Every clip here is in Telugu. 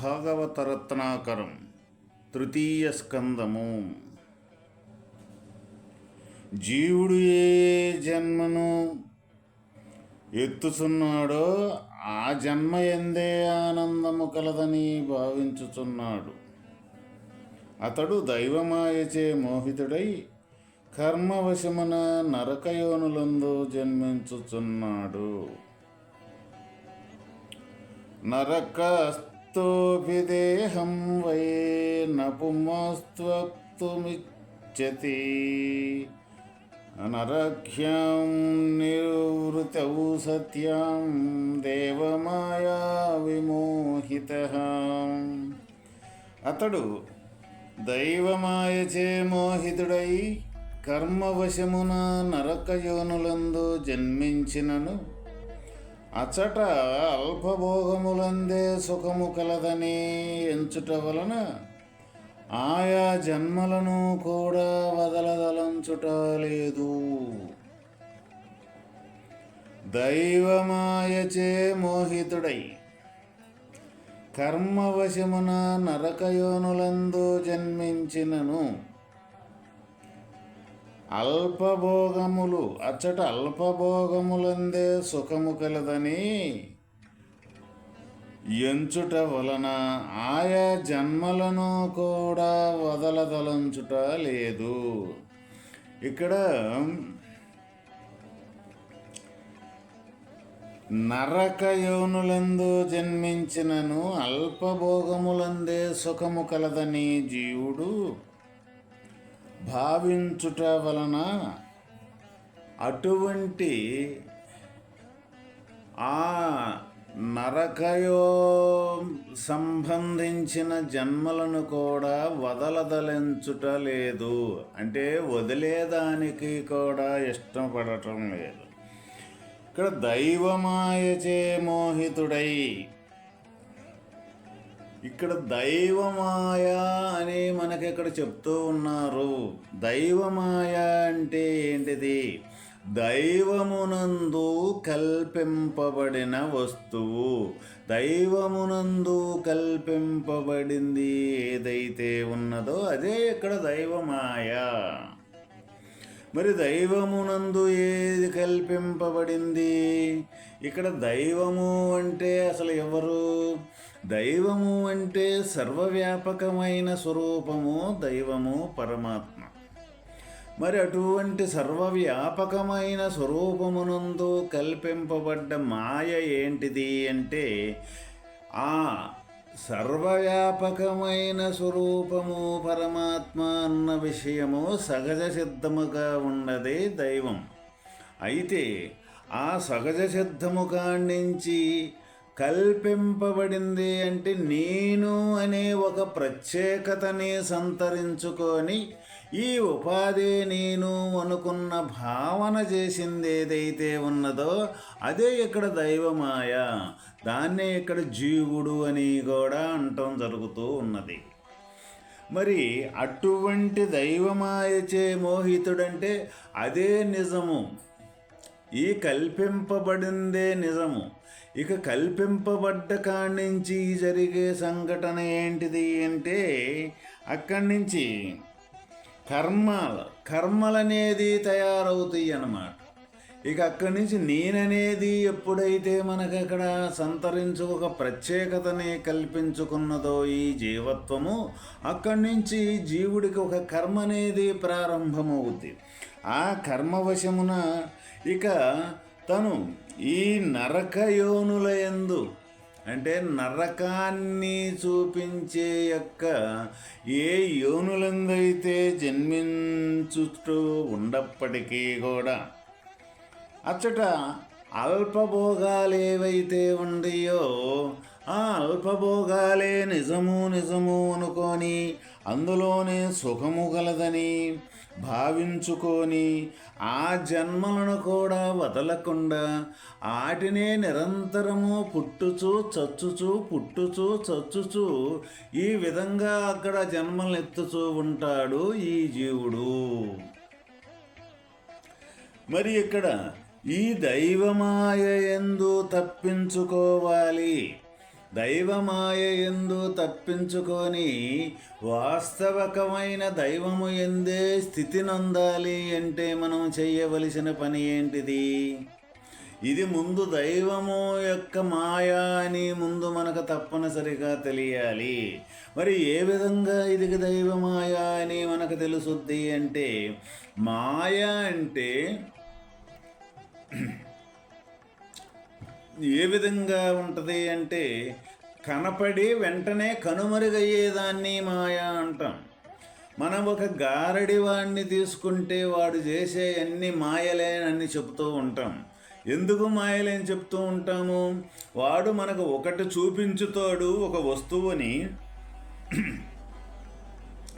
భాగవతరత్నాకరం తృతీయ స్కందము జీవుడు ఏ జన్మను ఎత్తుచున్నాడో ఆ జన్మ ఎందే ఆనందము కలదని భావించుచున్నాడు. అతడు దైవమాయచే మోహితుడై కర్మవశమున నరకయోనులందు జన్మించుచున్నాడు. నరకస్తోపి వై నపుమస్త్వక్తుమిచ్చతి నరఖ్యాం నివృతౌ సత్యం దేవమాయా విమోహిత అతడు దైవమాయచే మోహితుడై కర్మవశమున నరకయోనులందు జన్మించినను అచట అల్పభోగములందే సుఖము కలదని ఎంచుట వలన ఆయా జన్మలను కూడా వదలదలంచుట లేదు. దైవమాయచే మోహితుడై కర్మవశమున నరకయోనులందు జన్మించినను అల్పభోగములు అచ్చట అల్పభోగములందే సుఖము కలదని ఎంచుట వలన ఆయా జన్మలను కూడా వదలదలంచుట లేదు. ఇక్కడ నరకయోనులందు జన్మించినను అల్పభోగములందే సుఖము కలదని జీవుడు భావించుట వలన అటువంటి ఆ నరకయో సంబంధించిన జన్మలను కూడా వదలదలించుట లేదు. అంటే వదిలేదానికి కూడా ఇష్టపడటం లేదు. ఇక్కడ దైవమాయచే మోహితుడై ఇక్కడ దైవమాయ అని మనకి ఇక్కడ చెప్తూ ఉన్నారు. దైవమాయ అంటే ఏంటిది? దైవమునందు కల్పింపబడిన వస్తువు. దైవమునందు కల్పింపబడింది ఏదైతే ఉన్నదో అదే ఇక్కడ దైవమాయ. మరి దైవమునందు ఏది కల్పింపబడింది? ఇక్కడ దైవము అంటే అసలు ఎవరు? దైవము అంటే సర్వవ్యాపకమైన స్వరూపము దైవము పరమాత్మ. మరి అటువంటి సర్వవ్యాపకమైన స్వరూపమునందు కల్పింపబడ్డ మాయ ఏంటిది అంటే ఆ సర్వవ్యాపకమైన స్వరూపము పరమాత్మ అన్న విషయము సహజ సిద్ధముగా ఉన్నదే దైవం. అయితే ఆ సహజ సిద్ధము కాణించి కల్పింపబడింది అంటే నేను అనే ఒక ప్రత్యేకతని సంతరించుకొని ఈ ఉపాధి నేను అనుకున్న భావన చేసింది ఏదైతే ఉన్నదో అదే ఇక్కడ దైవమాయ. దాన్నే ఇక్కడ జీవుడు అని కూడా అంటం జరుగుతూ ఉన్నది. మరి అటువంటి దైవమాయచే మోహితుడంటే అదే నిజము. ఈ కల్పింపబడిందే నిజము. ఇక కల్పింపబడ్డ కాడి నుంచి జరిగే సంఘటన ఏంటిది అంటే అక్కడి నుంచి కర్మ కర్మలనేది తయారవుతాయి అన్నమాట. ఇక అక్కడి నుంచి నేననేది ఎప్పుడైతే మనకు అక్కడ సంతరించు ఒక ప్రత్యేకతని కల్పించుకున్నదో ఈ జీవత్వము అక్కడి నుంచి జీవుడికి ఒక కర్మ అనేది ప్రారంభమవుద్ది. ఆ కర్మవశమున ఇక తను ఈ నరకయోనుల ఎందు అంటే నరకాన్ని చూపించే యొక్క ఏ యోనులందైతే జన్మించుతూ ఉండప్పటికీ కూడా అచ్చట అల్పభోగాలు ఏవైతే ఉన్నాయో ఆ అల్పభోగాలే నిజము నిజము అనుకొని అందులోనే సుఖము గలదని భావించుకొని ఆ జన్మలను కూడా వదలకుండా ఆటినే నిరంతరము పుట్టుచు చచ్చుచు పుట్టుచు చచ్చుచు ఈ విధంగా అక్కడ జన్మలు ఎత్తుచూ ఉంటాడు ఈ జీవుడు. మరి ఇక్కడ ఈ దైవమాయ ఎందు తప్పించుకోవాలి. దైవమాయ ఎందు తప్పించుకొని వాస్తవకమైన దైవము ఎందే స్థితి నొందాలి అంటే మనం చేయవలసిన పని ఏంటిది? ఇది ముందు దైవము యొక్క మాయా అని ముందు మనకు తప్పనిసరిగా తెలియాలి. మరి ఏ విధంగా ఇది దైవమాయా అని మనకు తెలుసుద్ది అంటే మాయ అంటే ఏ విధంగా ఉంటుంది అంటే కనపడి వెంటనే కనుమరుగయ్యేదాన్ని మాయ అంటాం. మనం ఒక గారడి వాడిని తీసుకుంటే వాడు చేసే అన్ని మాయలేనని చెప్తూ ఉంటాం. ఎందుకు మాయలేని చెప్తూ ఉంటాము? వాడు మనకు ఒకటి చూపించుతాడు ఒక వస్తువుని.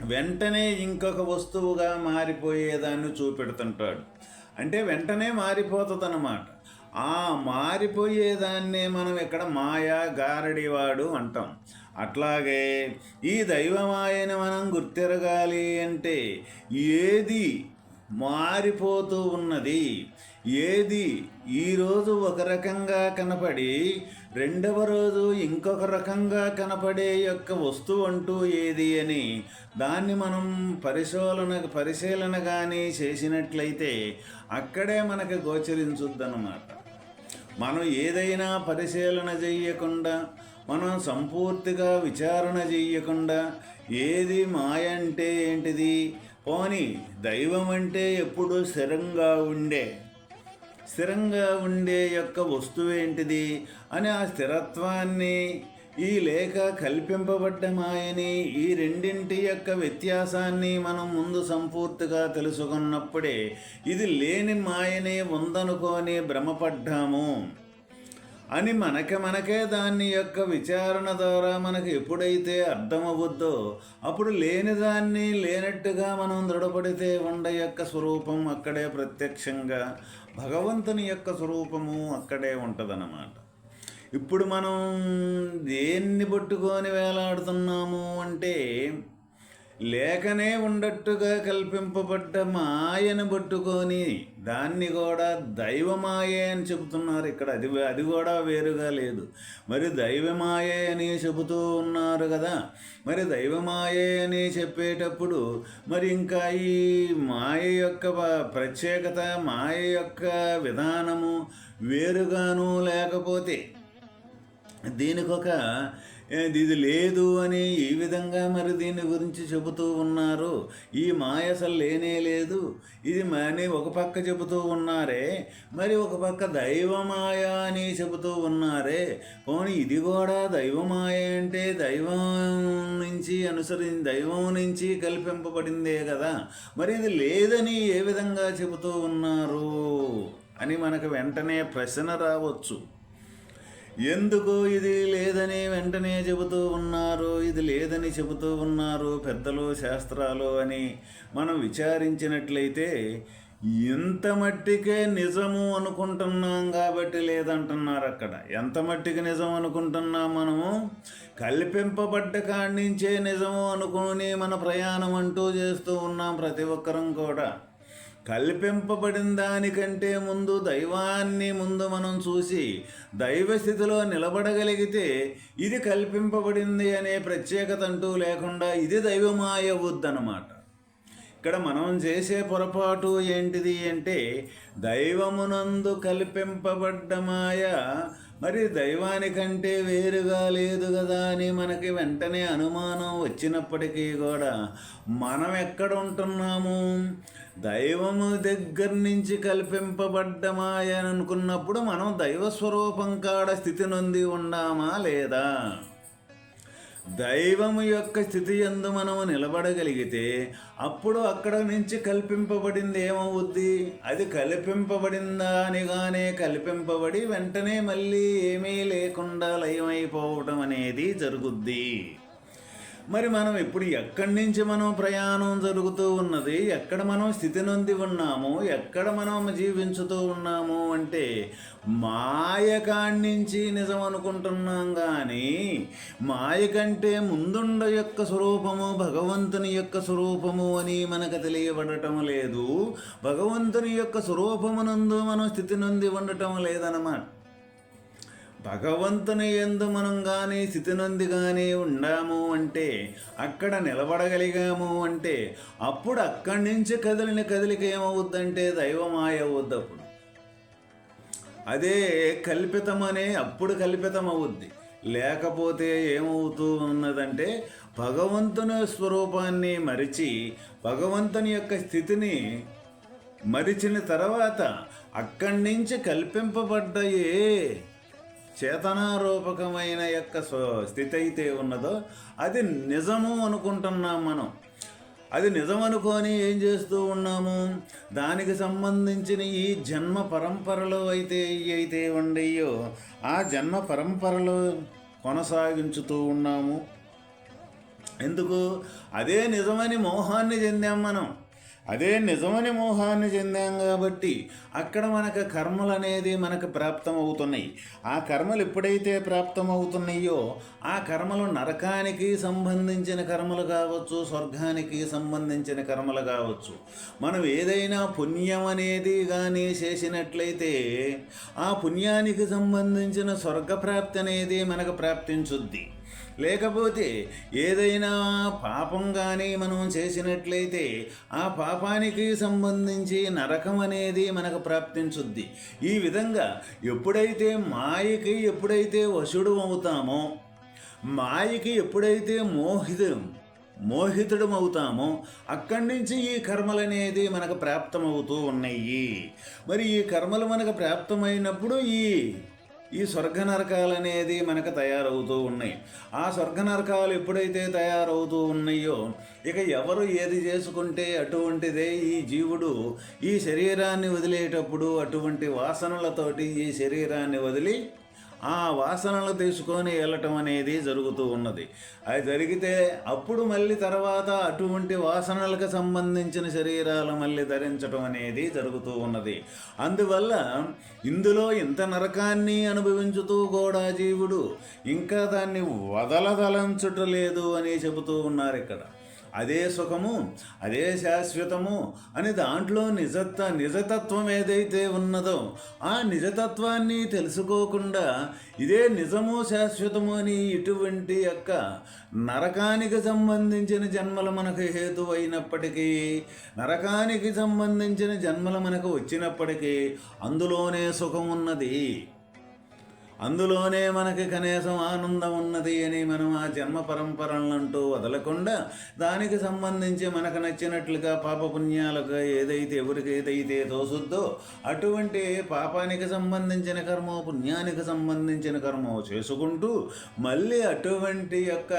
వెంటనే ఇంకొక వస్తువుగా మారిపోయేదాన్ని చూపెడుతుంటాడు. అంటే వెంటనే మారిపోతుంది అన్నమాట ఆ మారిపోయేదాన్నే మనం ఇక్కడ మాయా గారడివాడు అంటాం. అట్లాగే ఈ దైవమాయని మనం గుర్తిరగాలి అంటే ఏది మారిపోతూ ఉన్నది? ఏది ఈరోజు ఒక రకంగా కనపడి రెండవ రోజు ఇంకొక రకంగా కనపడే యొక్క వస్తువు అంటూ ఏది అని దాన్ని మనం పరిశోధన పరిశీలన కానీ చేసినట్లయితే అక్కడే మనకు గోచరించుద్దనమాట మనం ఏదైనా పరిశీలన చెయ్యకుండా మనం సంపూర్తిగా విచారణ చెయ్యకుండా ఏది మాయ అంటే ఏంటిది? పోని దైవం అంటే ఎప్పుడు స్థిరంగా ఉండే? స్థిరంగా ఉండే యొక్క వస్తువు ఏంటిది? అని ఆ స్థిరత్వాన్ని ఈ లేఖ కల్పింపబడ్డ మాయని ఈ రెండింటి యొక్క వ్యత్యాసాన్ని మనం ముందు సంపూర్తిగా తెలుసుకున్నప్పుడే ఇది లేని మాయనే ఉందనుకొని భ్రమపడ్డాము. అని మనకి మనకే దాని యొక్క విచారణ ద్వారా మనకు ఎప్పుడైతే అర్థమవుద్దో అప్పుడు లేని దాన్ని లేనట్టుగా మనం దృఢపడితే ఉండ యొక్క స్వరూపం అక్కడే ప్రత్యక్షంగా భగవంతుని యొక్క స్వరూపము అక్కడే ఉంటుందన్నమాట. ఇప్పుడు మనం దేన్ని పట్టుకొని వేలాడుతున్నాము అంటే లేకనే ఉండట్టుగా కల్పింపబడ్డ మాయను పట్టుకొని దాన్ని కూడా దైవమాయే అని చెబుతున్నారు. ఇక్కడ అది అది కూడా వేరుగా లేదు. మరి దైవమాయే అని చెబుతూ ఉన్నారు కదా. మరి దైవమాయే అని చెప్పేటప్పుడు మరి ఇంకా ఈ మాయ యొక్క ప్రత్యేకత మాయ యొక్క విధానము వేరుగాను లేకపోతే దీనికొక ఇది లేదు అని ఈ విధంగా మరి దీని గురించి చెబుతూ ఉన్నారు. ఈ మాయ అసలు లేనే లేదు. ఇది అని ఒక పక్క చెబుతూ ఉన్నారే మరి ఒక పక్క దైవమాయ అని చెబుతూ ఉన్నారే. పోనీ ఇది కూడా దైవమాయ అంటే దైవం నుంచి అనుసరి దైవం నుంచి కల్పింపబడిందే కదా. మరి ఇది లేదని ఏ విధంగా చెబుతూ ఉన్నారు? అని మనకు వెంటనే ప్రశ్న రావచ్చు. ఎందుకు ఇది లేదని వెంటనే చెబుతూ ఉన్నారు ఇది లేదని చెబుతూ ఉన్నారు పెద్దలు శాస్త్రాలు అని మనం విచారించినట్లయితే ఎంత మట్టికే నిజము అనుకుంటున్నాం కాబట్టి లేదంటున్నారు అక్కడ. ఎంత మట్టికి నిజం అనుకుంటున్నాం మనము? కల్పింపబడ్డ కాడి నుంచే నిజము అనుకుని మన ప్రయాణం అంటూ చేస్తూ ఉన్నాం ప్రతి ఒక్కరం కూడా. కల్పింపబడిన దానికంటే ముందు దైవాన్ని ముందు మనం చూసి దైవ స్థితిలో నిలబడగలిగితే ఇది కల్పింపబడింది అనే ప్రత్యేకత అంటూ లేకుండా ఇది దైవమాయవద్దనమాట ఇక్కడ మనం చేసే పొరపాటు ఏంటిది అంటే దైవమునందు కల్పింపబడ్డ మాయ మరి దైవానికంటే వేరుగా లేదు కదా అని మనకి వెంటనే అనుమానం వచ్చినప్పటికీ కూడా మనం ఎక్కడ ఉంటున్నాము? దైవము దగ్గర నుంచి కల్పింపబడ్డమా అని అనుకున్నప్పుడు మనం దైవస్వరూపం కాడ స్థితి నొంది ఉన్నామా లేదా? దైవము యొక్క స్థితి ఎందు మనము నిలబడగలిగితే అప్పుడు అక్కడ నుంచి కల్పింపబడింది ఏమవుద్ది? అది కల్పింపబడిందా అనిగానే కల్పింపబడి వెంటనే మళ్ళీ ఏమీ లేకుండా లయమైపోవటం అనేది జరుగుద్ది. మరి మనం ఇప్పుడు ఎక్కడి నుంచి మనం ప్రయాణం జరుగుతూ ఉన్నది? ఎక్కడ మనం స్థితి నొంది ఉన్నాము? ఎక్కడ మనం జీవించుతూ ఉన్నాము? అంటే మాయకాడి నుంచి నిజం అనుకుంటున్నాం కానీ మాయ కంటే ముందుండ యొక్క స్వరూపము భగవంతుని యొక్క స్వరూపము అని మనకు తెలియబడటం లేదు. భగవంతుని యొక్క స్వరూపమునందు మనం స్థితి నొంది ఉండటం లేదన్నమాట. భగవంతుని ఎందు మనం కానీ స్థితి నంది కానీ ఉండాము అంటే అక్కడ నిలబడగలిగాము అంటే అప్పుడు అక్కడి నుంచి కదిలిన కదిలిక ఏమవుద్దంటే దైవమాయ అవుద్ది అప్పుడు. అదే కల్పితమనే అప్పుడు కల్పితం అవుద్ది లేకపోతే ఏమవుతూ ఉన్నదంటే భగవంతుని స్వరూపాన్ని మరిచి భగవంతుని యొక్క స్థితిని మరిచిన తర్వాత అక్కడి నుంచి కల్పింపబడ్డయే చేతనారూపకమైన యొక్క స్థితి అయితే ఉన్నదో అది నిజము అనుకుంటున్నాం మనం. అది నిజమనుకొని ఏం చేస్తూ ఉన్నాము? దానికి సంబంధించిన ఈ జన్మ పరంపరలు అయితే అయితే ఉండయో ఆ జన్మ పరంపరలు కొనసాగించుతూ ఉన్నాము. ఎందుకు? అదే నిజమని మోహాన్ని చెందాం మనం. అదే నిజమని మోహాన్ని చెందాం కాబట్టి అక్కడ మనకు కర్మలు అనేది మనకు ప్రాప్తం అవుతున్నాయి ఆ కర్మలు ఎప్పుడైతే ప్రాప్తం అవుతున్నాయో ఆ కర్మలు నరకానికి సంబంధించిన కర్మలు కావచ్చు స్వర్గానికి సంబంధించిన కర్మలు కావచ్చు. మనం ఏదైనా పుణ్యం అనేది కానీ చేసినట్లయితే ఆ పుణ్యానికి సంబంధించిన స్వర్గప్రాప్తి అనేది మనకు ప్రాప్తించుద్ది. లేకపోతే ఏదైనా పాపం కానీ మనం చేసినట్లయితే ఆ పాపానికి సంబంధించి నరకం అనేది మనకు ప్రాప్తించుద్ది. ఈ విధంగా ఎప్పుడైతే మాయకి ఎప్పుడైతే వశుడు అవుతామో మాయకి ఎప్పుడైతే మోహితం మోహితుడం అవుతామో అక్కడి నుంచి ఈ కర్మలు అనేది మనకు ప్రాప్తమవుతూ ఉన్నాయి. మరి ఈ కర్మలు మనకు ప్రాప్తమైనప్పుడు ఈ ఈ స్వర్గ నరకాలు అనేది మనకు తయారవుతూ ఉన్నాయి. ఆ స్వర్గ నరకాలు ఎప్పుడైతే తయారవుతూ ఉన్నాయో ఇక ఎవరు ఏది చేసుకుంటే అటువంటిదే ఈ జీవుడు. ఈ శరీరాన్ని వదిలేటప్పుడు అటువంటి వాసనలతోటి ఈ శరీరాన్ని వదిలి ఆ వాసనలు తీసుకొని వెళ్ళటం అనేది జరుగుతూ ఉన్నది. అది జరిగితే అప్పుడు మళ్ళీ తర్వాత అటువంటి వాసనలకు సంబంధించిన శరీరాలు మళ్ళీ ధరించటం అనేది జరుగుతూ ఉన్నది. అందువల్ల ఇందులో ఇంత నరకాన్ని అనుభవించుతూ కూడా జీవుడు ఇంకా దాన్ని వదలదలంచుటలేదు అని చెబుతూ ఉన్నారు ఇక్కడ. అదే సుఖము అదే శాశ్వతము అని దాంట్లో నిజత్వ నిజతత్వం ఏదైతే ఉన్నదో ఆ నిజతత్వాన్ని తెలుసుకోకుండా ఇదే నిజము శాశ్వతము అని ఇటువంటి యొక్క నరకానికి సంబంధించిన జన్మలు మనకు హేతు అయినప్పటికీ నరకానికి సంబంధించిన జన్మలు మనకు వచ్చినప్పటికీ అందులోనే సుఖం ఉన్నది అందులోనే మనకి కనీసం ఆనందం ఉన్నది అని మనం ఆ జన్మ పరంపరలంటూ వదలకుండా దానికి సంబంధించి మనకు నచ్చినట్లుగా పాపపుణ్యాలుగా ఏదైతే ఎవరికి ఏదైతే తోసుద్దో అటువంటి పాపానికి సంబంధించిన కర్మో పుణ్యానికి సంబంధించిన కర్మో చేసుకుంటూ మళ్ళీ అటువంటి యొక్క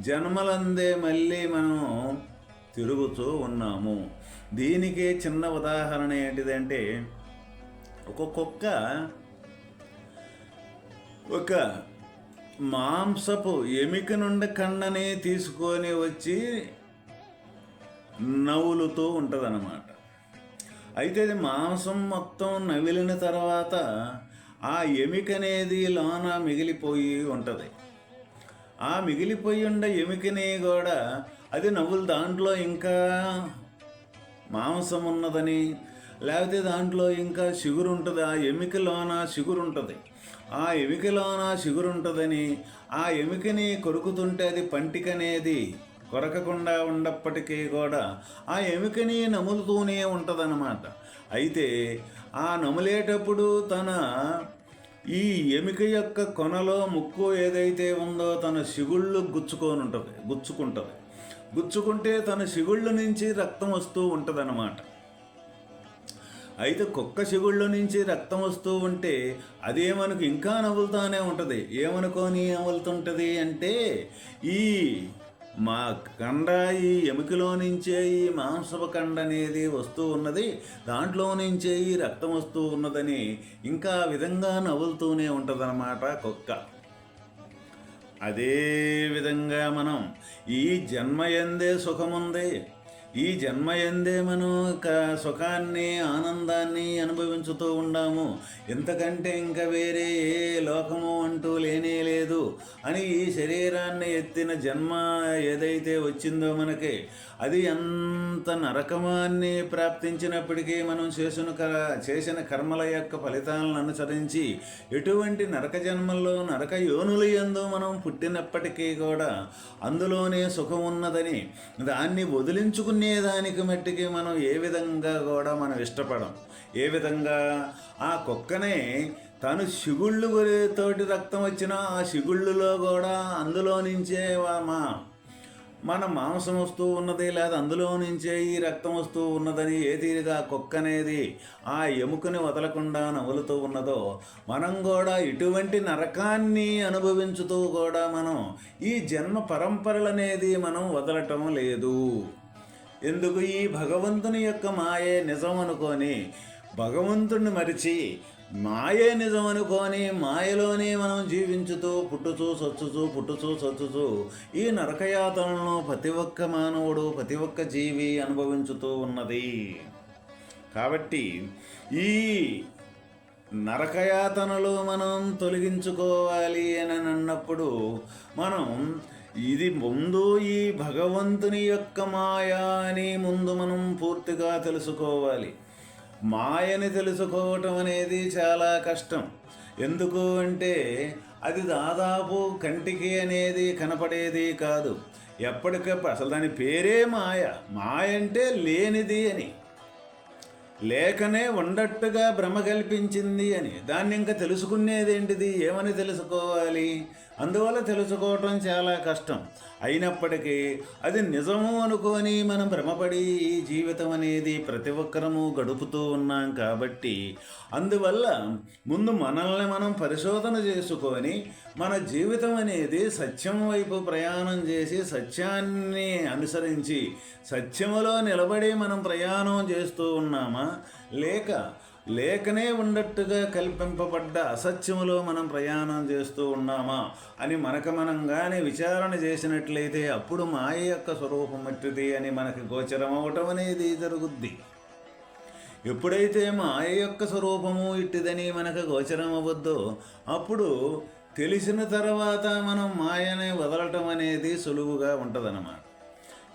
జన్మలందే మళ్ళీ మనం తిరుగుతూ ఉన్నాము. దీనికి చిన్న ఉదాహరణ ఏంటిదంటే ఒక కుక్క ఒక మాంసపు ఎమిక నుండి కండని తీసుకొని వచ్చి నవ్వులుతూ ఉంటుందన్నమాట. అయితే అది మాంసం మొత్తం నవిలిన తర్వాత ఆ ఎమిక అనేది లోన మిగిలిపోయి ఉంటుంది. ఆ మిగిలిపోయి ఉండే ఎమికని కూడా అది నవ్వులు దాంట్లో ఇంకా మాంసం ఉన్నదని లేకపోతే దాంట్లో ఇంకా షుగర్ ఉంటుంది ఆ ఎమికలోన షుగర్ ఉంటుంది. ఆ ఎమికలోన చిగురుంటుందని ఆ ఎమికని కొరుకుతుంటే అది పంటికనేది కొరకకుండా ఉన్నప్పటికీ కూడా ఆ ఎముకని నములుతూనే ఉంటుందన్నమాట. అయితే ఆ నములేటప్పుడు తన ఈ ఎముక యొక్క కొనలో ముక్కు ఏదైతే ఉందో తన సిగుళ్ళు గుచ్చుకొని ఉంటుంది గుచ్చుకుంటుంది. గుచ్చుకుంటే తన సిగుళ్ళ నుంచి రక్తం వస్తూ ఉంటుందన్నమాట. అయితే కుక్క చెగుళ్ళ నుంచి రక్తం వస్తూ ఉంటే అదే మనకు ఇంకా నవ్వులుతానే ఉంటుంది. ఏమనుకొని నవ్వులుతుంటుంది అంటే ఈ మా కండ ఈ ఎముకలో నుంచే ఈ మాంసపు కండ అనేది వస్తూ ఉన్నది. దాంట్లో నుంచే ఈ రక్తం వస్తూ ఉన్నదని ఇంకా విధంగా నవ్వులుతూనే ఉంటుందన్నమాట కుక్క. అదే విధంగా మనం ఈ జన్మ ఎందే సుఖముంది ఈ జన్మ ఎందే మనం సుఖాన్ని ఆనందాన్ని అనుభవించుతూ ఉన్నాము ఎంతకంటే ఇంకా వేరే ఏ లోకము అంటూ లేనే లేదు అని ఈ శరీరాన్ని ఎత్తిన జన్మ ఏదైతే వచ్చిందో మనకి అది ఎంత నరకమాన్ని ప్రాప్తించినప్పటికీ మనం చేసిన క చేసిన కర్మల యొక్క ఫలితాలను అనుసరించి ఎటువంటి నరక జన్మల్లో నరక యోనులు ఎందు మనం పుట్టినప్పటికీ కూడా అందులోనే సుఖం ఉన్నదని దాన్ని వదిలించుకునేదానికి మట్టికి మనం ఏ విధంగా కూడా మనం ఇష్టపడం. ఏ విధంగా? ఆ కుక్కనే తను సిగుళ్ళు తోటి రక్తం వచ్చినా ఆ సిగుళ్ళులో కూడా అందులో నుంచే మా మన మాంసం వస్తూ ఉన్నది లేదా అందులో నుంచే ఈ రక్తం వస్తూ ఉన్నదని ఏ తీరుగా కుక్క అనేది ఆ ఎముకని వదలకుండా నవ్వులుతూ ఉన్నదో మనం కూడా ఇటువంటి నరకాన్ని అనుభవించుతూ కూడా మనం ఈ జన్మ పరంపరలనేది మనం వదలటం లేదు. ఎందుకు ఈ భగవంతుని యొక్క మాయే నిజం అనుకొని భగవంతుణ్ణి మరిచి మాయే నిజం అనుకొని మాయలోనే మనం జీవించుతూ పుట్టుచూ సచ్చుచూ పుట్టుచూ సచ్చుచూ ఈ నరకయాతనను ప్రతి ఒక్క మానవుడు ప్రతి ఒక్క జీవి అనుభవించుతూ ఉన్నది. కాబట్టి ఈ నరకయాతనలు మనం తొలగించుకోవాలి అని అన్నప్పుడు మనం ఇది ముందు ఈ భగవంతుని యొక్క మాయ అని ముందు మనం పూర్తిగా తెలుసుకోవాలి. మాయని తెలుసుకోవటం అనేది చాలా కష్టం. ఎందుకు అంటే అది దాదాపు కంటికి అనేది కనపడేది కాదు. ఎప్పటికప్పుడు అసలు దాని పేరే మాయ. మాయ అంటే లేనిది అని. లేకనే ఉండట్టుగా భ్రమ కల్పించింది అని. దాన్ని ఇంకా తెలుసుకునేది ఏంటిది? ఏమని తెలుసుకోవాలి? అందువల్ల తెలుసుకోవటం చాలా కష్టం. అయినప్పటికీ అది నిజము అనుకొని మనం భ్రమపడి ఈ జీవితం అనేది ప్రతి ఒక్కరము గడుపుతూ ఉన్నాం కాబట్టి అందువల్ల ముందు మనల్ని మనం పరిశోధన చేసుకొని మన జీవితం అనేది సత్యం వైపు ప్రయాణం చేసి సత్యాన్ని అనుసరించి సత్యములో నిలబడి మనం ప్రయాణం చేస్తూ ఉన్నామా? లేక లేకనే ఉన్నట్టుగా కల్పింపబడ్డ అసత్యములో మనం ప్రయాణం చేస్తూ ఉన్నామా అని మనకు మనం కానీ విచారణ చేసినట్లయితే అప్పుడు మాయ యొక్క స్వరూపం ఎట్టిది అని మనకి గోచరం అనేది జరుగుద్ది. ఎప్పుడైతే మాయ యొక్క స్వరూపము ఇట్టిదని మనకు గోచరం అవ్వద్దో అప్పుడు తెలిసిన తర్వాత మనం మాయనే వదలటం అనేది సులువుగా ఉంటుందన్నమాట.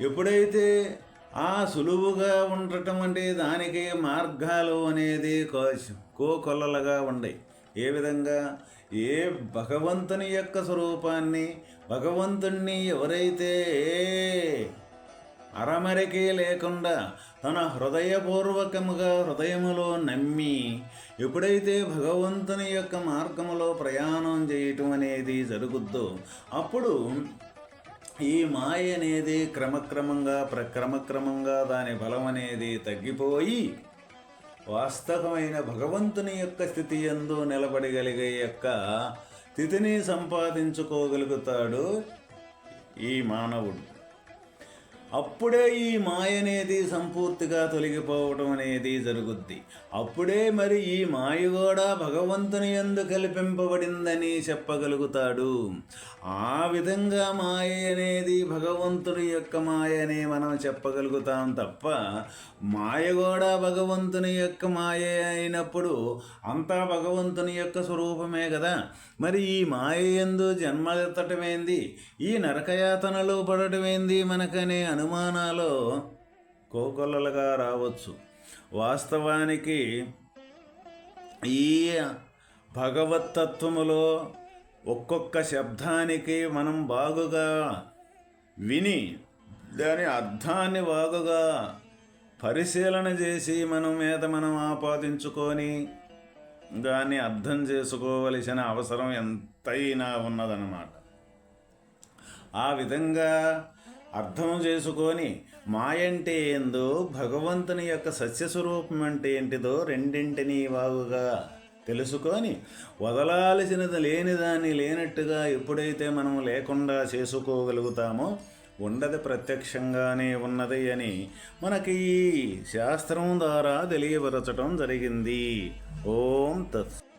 ఎప్పుడైతే ఆ సులువుగా ఉండటం అంటే దానికి మార్గాలు అనేది కో కోకొల్లలుగా ఉండయి. ఏ విధంగా? ఏ భగవంతుని యొక్క స్వరూపాన్ని భగవంతుణ్ణి ఎవరైతే అరమరికే లేకుండా తన హృదయపూర్వకముగా హృదయములో నమ్మి ఎప్పుడైతే భగవంతుని యొక్క మార్గములో ప్రయాణం చేయటం అనేది జరుగుద్దో అప్పుడు ఈ మాయ అనేది క్రమక్రమంగా ప్ర క్రమక్రమంగా దాని బలం అనేది తగ్గిపోయి వాస్తవమైన భగవంతుని యొక్క స్థితి ఎందు నిలబడగలిగే యొక్క స్థితిని సంపాదించుకోగలుగుతాడు ఈ మానవుడు. అప్పుడే ఈ మాయ అనేది సంపూర్తిగా తొలగిపోవటం అనేది జరుగుద్ది. అప్పుడే మరి ఈ మాయ కూడా భగవంతుని ఎందు కల్పింపబడిందని చెప్పగలుగుతాడు. ఆ విధంగా మాయ అనేది భగవంతుని యొక్క మాయ అని మనం చెప్పగలుగుతాం తప్ప మాయ కూడా భగవంతుని యొక్క మాయ అయినప్పుడు అంతా భగవంతుని యొక్క స్వరూపమే కదా. మరి ఈ మాయ ఎందు జన్మలెత్తటమేంది ఈ నరకయాతనలో పడటమేంది మనకనే అనుమానాలు కోకొల్లలుగా రావచ్చు. వాస్తవానికి ఈ భగవతత్వములో ఒక్కొక్క శబ్దానికి మనం బాగుగా విని దాని అర్థాన్ని బాగుగా పరిశీలన చేసి మనం మీద మనం ఆపాదించుకొని దాన్ని అర్థం చేసుకోవలసిన అవసరం ఎంతైనా ఉన్నదన్నమాట. ఆ విధంగా అర్థం చేసుకొని మాయంటే ఏందో భగవంతుని యొక్క సస్యస్వరూపం అంటే ఏంటిదో రెండింటినీ వాగుగా తెలుసుకొని వదలాల్సినది లేనిదాన్ని లేనట్టుగా ఎప్పుడైతే మనం లేకుండా చేసుకోగలుగుతామో ఉండది ప్రత్యక్షంగానే ఉన్నది అని మనకి ఈ శాస్త్రం ద్వారా తెలియపరచటం జరిగింది. ఓం తత్.